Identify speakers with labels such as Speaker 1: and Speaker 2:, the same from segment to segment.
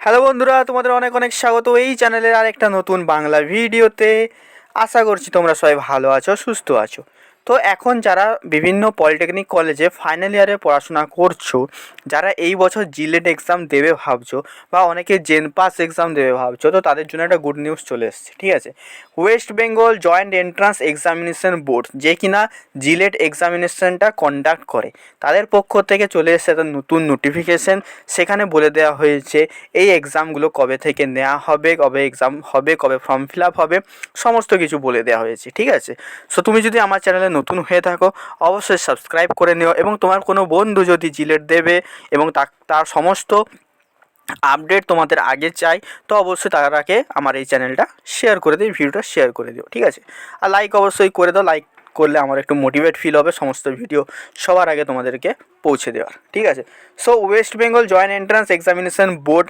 Speaker 1: Hello বন্ধুরা, তোমাদের অনেক অনেক স্বাগত এই চ্যানেলের আরেকটা নতুন বাংলা ভিডিওতে। আশা করছি তোমরা সবাই ভালো আছো, সুস্থ আছো। তো এখন যারা বিভিন্ন পলিটেকনিক কলেজে ফাইনাল ইয়ারে পড়াশোনা করছ, যারা এই বছর জিলেট এক্সাম দেবে ভাবছ বা অনেকে জেন পাস এক্সাম দেবে ভাবছ, তো তাদের জন্য একটা গুড নিউজ চলে এসেছে, ঠিক আছে? West Bengal joint entrance examination board যে কিনা জিলেট এক্সামিনেশনটা কন্ডাক্ট করে, তাদের পক্ষ থেকে চলে এসেছে একটা নতুন নোটিফিকেশন সেখানে বলে দেওয়া হয়েছে এই এক্সামগুলো কবে থেকে নেওয়া হবে, কবে এক্সাম হবে, কবে ফর্ম ফিল আপ হবে, সমস্ত কিছু বলে দেওয়া হয়েছে, ঠিক আছে? সো তুমি যদি আমার চ্যানেলে নতুন হয়ে থাকো, অবশ্যই সাবস্ক্রাইব করে নিও এবং তোমার কোনো বন্ধু যদি জিলেট দেবে এবং তার সমস্ত আপডেট তোমাদের আগে চাই তো অবশ্যই তারাকে আমার এই চ্যানেলটা শেয়ার করে দিই ভিডিওটা শেয়ার করে দিও, ঠিক আছে? আর লাইক অবশ্যই করে দাও লাইক করলে আমার একটু মোটিভেট ফিল হবে, সমস্ত ভিডিও সবার আগে তোমাদেরকে পৌঁছে দেওয়ার, ঠিক আছে? So West Bengal joint entrance examination board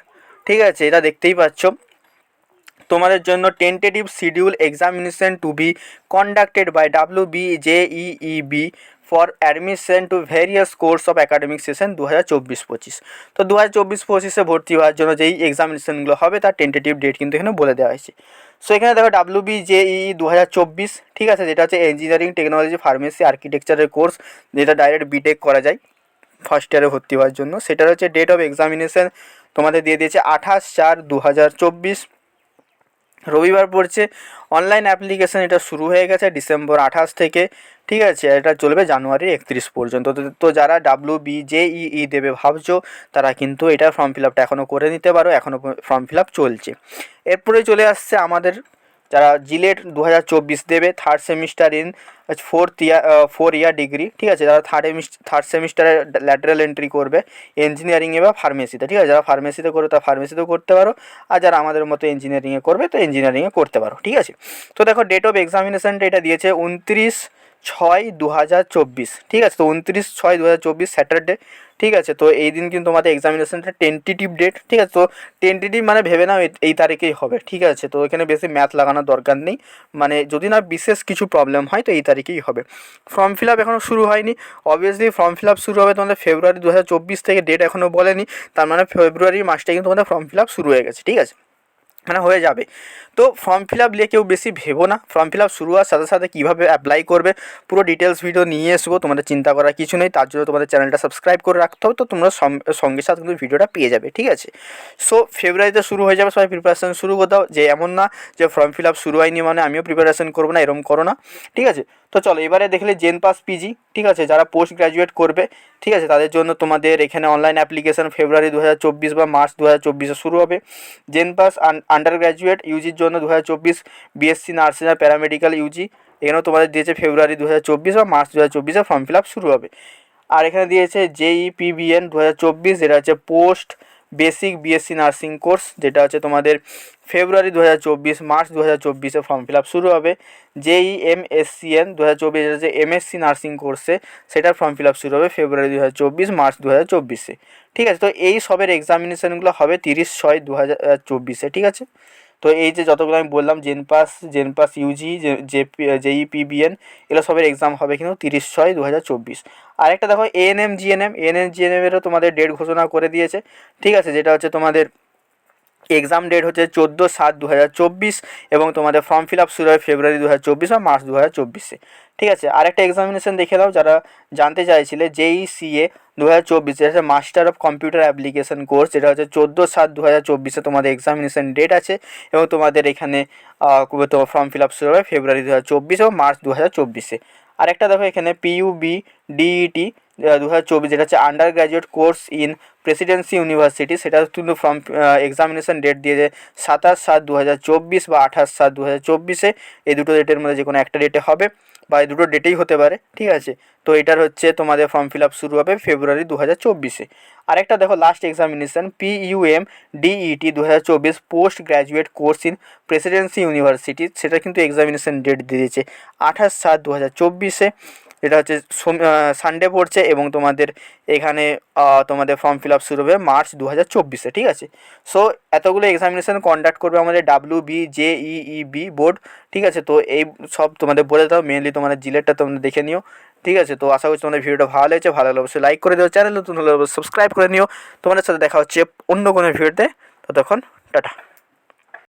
Speaker 1: ঠিক আছে? এটা দেখতেই পাচ্ছ। তোমাদের জন্য tentative schedule examination to be conducted by W B J E B for admission to various course of academic session দু হাজার চব্বিশ পঁচিশ। তো দু হাজার চব্বিশ পঁচিশে ভর্তি হওয়ার জন্য যেই এক্সামিনেশনগুলো হবে তার টেন্টেটিভ ডেট কিন্তু এখানে বলে দেওয়া হয়েছে। সো এখানে দেখো ডাব্লিউ বি জে ই দু হাজার চব্বিশ, ঠিক আছে, যেটা হচ্ছে ইঞ্জিনিয়ারিং টেকনোলজি ফার্মেসি আর্কিটেকচারের কোর্স যেটা ডাইরেক্ট বিটেক করা যায় ফার্স্ট ইয়ারে ভর্তি হওয়ার জন্য। সেটার হচ্ছে ডেট অফ এক্সামিনেশন তোমাদের দিয়ে দিয়েছে আঠাশ চার দু হাজার চব্বিশ। রবিবার পড়ছে। অনলাইন অ্যাপ্লিকেশন এটা শুরু হয়ে গেছে ডিসেম্বর আঠাশ থেকে, ঠিক আছে? এটা চলবে জানুয়ারি একত্রিশ পর্যন্ত। তো যারা ডাব্লিউ বি জে ই দেবে ভাবছ, তারা কিন্তু এটা ফর্ম ফিল আপটা এখনও করে নিতে পারো। এখনও ফর্ম ফিল আপ চলছে। এরপরে চলে আসছে আমাদের যারা জিলেট দু হাজার চব্বিশ দেবে third semester in fourth year four year degree ঠিক আছে? যারা থার্ড থার্ড সেমিস্টারে ল্যাটারাল এন্ট্রি করবে ইঞ্জিনিয়ারিংয়ে বা ফার্মেসিতে ঠিক আছে? যারা ফার্মেসিতে করবে তারা ফার্মেসিতেও করতে পারো। আর যারা আমাদের মতো ইঞ্জিনিয়ারিংয়ে করবে, তো ইঞ্জিনিয়ারিংয়ে করতে পারো, ঠিক আছে? তো দেখো ডেট অফ এক্সামিনেশনটা এটা দিয়েছে, উনত্রিশ ছয় দু হাজার চব্বিশ। ঠিক আছে, তো উনত্রিশ ছয় দু হাজার চব্বিশ স্যাটারডে, ঠিক আছে, তো এই দিন কিন্তু তোমাদের এক্সামিনেশনটা টেন্টেটিভ ডেট ঠিক আছে, তো টেন্টেটিভ মানে ভেবে নাও এই- তারিখেই হবে, ঠিক আছে, তো এখানে বেশি ম্যাথ লাগানোর দরকার নেই মানে যদি না বিশেষ কিছু প্রবলেম হয়, তো এই তারিখেই হবে। ফর্ম ফিল আপ এখনও শুরু হয়নি অবভিয়াসলি ফর্ম ফিল আপ শুরু হবে তোমাদের ফেব্রুয়ারি দু হাজার চব্বিশ থেকে ডেট এখনও বলেনি, তার মানে ফেব্রুয়ারি মাসটাই কিন্তু তোমাদের ফর্ম ফিল আপ শুরু হয়ে গেছে, ঠিক আছে। মানে হয়ে যাবে। তো ফর্ম ফিল আপ নিয়ে কেউ বেশি ভেবো না। ফর্ম ফিল আপ শুরু হওয়ার সাথে সাথে কীভাবে অ্যাপ্লাই করবে, পুরো ডিটেলস ভিডিও নিয়ে আসব তোমাদের চিন্তা করার কিছু নেই। তার জন্য তোমাদের চ্যানেলটা সাবস্ক্রাইব করে রাখতে হবে। তো তোমরা সঙ্গে সাথে কিন্তু ভিডিওটা পেয়ে যাবে, ঠিক আছে? সো ফেব্রুয়ারিতে শুরু হয়ে যাবে। সবাই প্রিপারেশন শুরু করে দাও। যে এমন না যে ফর্ম ফিল আপ শুরু হয়নি মানে আমিও প্রিপারেশন করব না এরকম করো না, ঠিক আছে? তো চলো, এবারে দেখলে জেন পাস পিজি ঠিক আছে, যারা পোস্ট গ্র্যাজুয়েট করবে, ঠিক আছে, তাদের জন্য তোমাদের এখানে অনলাইন অ্যাপ্লিকেশন ফেব্রুয়ারি দু হাজার চব্বিশ বা মার্চ দু হাজার শুরু হবে। জেন পাস আন্ডার গ্র্যাজুয়েট ইউজির জন্য দু হাজার চব্বিশ বিএসসি নার্সিং আর প্যারামেডিক্যাল ইউজি এখানেও তোমাদের দিয়েছে ফেব্রুয়ারি দু হাজার চব্বিশ বা মার্চ দু হাজার ফর্ম ফিল আপ শুরু হবে। আর এখানে দিয়েছে জেই পিবিএন দু হাজার চব্বিশ, যেটা হচ্ছে post basic BSc nursing course যেটা হচ্ছে তোমাদের ফেব্রুয়ারি দু হাজার চব্বিশ মার্চ দু হাজার চব্বিশে ফর্ম ফিল আপ শুরু হবে। JE M S C N দু হাজার চব্বিশ যে এমএসসি নার্সিং কোর্সে সেটার ফর্ম ফিল আপ শুরু হবে ফেব্রুয়ারি দু হাজার চব্বিশ মার্চ দু হাজার চব্বিশে। ঠিক আছে? তো এই সবের এক্সামিনেশনগুলো হবে তিরিশ ছয় দু হাজার চব্বিশে, ঠিক আছে? তো এই যে যতগুলো আমি বললাম JENPAS JENPAS UG JE PBN এগুলো সবের এক্সাম হবে কিন্তু তিরিশ ছয় দু হাজার চব্বিশ। আরেকটা দেখো এএনএম জিএনএম এএনএম জিএনএমেরও তোমাদের ডেট ঘোষণা করে দিয়েছে। ঠিক আছে, যেটা হচ্ছে তোমাদের এক্সাম ডেট হচ্ছে চোদ্দ সাত দু এবং তোমাদের ফর্ম ফিল আপ শুরু হয় ফেব্রুয়ারি দু হাজার চব্বিশ বা মার্চ দু ঠিক আছে? আরেকটা এক্সামিনেশন দেখে দাও যারা জানতে চাইছিলে জেই সিএ দু হাজার চব্বিশ হচ্ছে master of computer application course যেটা হচ্ছে চোদ্দ সাত দু হাজার চব্বিশে তোমাদের এক্সামিনেশন ডেট আছে এবং তোমাদের এখানে তোমার ফর্ম ফিল আপ শুরু হবে ফেব্রুয়ারি দু হাজার চব্বিশ এবং মার্চ দু হাজার চব্বিশে। আরেকটা দেখো এখানে পিইউবি ডিইটি দু হাজার চব্বিশ, যেটা হচ্ছে under graduate course in Presidency University সেটা কিন্তু ফর্ম এক্সামিনেশন ডেট দিয়েছে সাতাশ সাত দু হাজার চব্বিশ বা আঠাশ সাত দু হাজার চব্বিশে এই দুটো ডেটের মধ্যে যে কোনো একটা ডেটে হবে বা এই দুটো ডেটেই হতে পারে, ঠিক আছে? তো এটার হচ্ছে তোমাদের ফর্ম ফিল আপ শুরু হবে ফেব্রুয়ারি দু হাজার চব্বিশে। আরেকটা দেখো লাস্ট এক্সামিনেশন পিইউএম ডিইটি দু হাজার চব্বিশ post graduate course in Presidency University সেটা কিন্তু এক্সামিনেশন ডেট দিয়েছে আঠাশ সাত দু হাজার চব্বিশে। এটা হচ্ছে সানডে পড়ছে এবং তোমাদের এখানে তোমাদের ফর্ম ফিল আপ শুরু হবে মার্চ দু হাজার চব্বিশে, ঠিক আছে? সো এতগুলো এক্সামিনেশন কন্ডাক্ট করবে আমাদের W B J E B board ঠিক আছে? তো এই সব তোমাদের বলে দাও মেনলি তোমাদের জিলেটটা তোমরা দেখে নিও, ঠিক আছে? তো আশা করছি তোমাদের ভিডিওটা ভালো লেগেছে, ভালো লাগলে অবশ্যই লাইক করে দিও, চ্যানেল নতুন হলে সাবস্ক্রাইব করে নিও। তোমাদের সাথে দেখা হচ্ছে অন্য কোনো ভিডিওতে ততক্ষণ টাটা।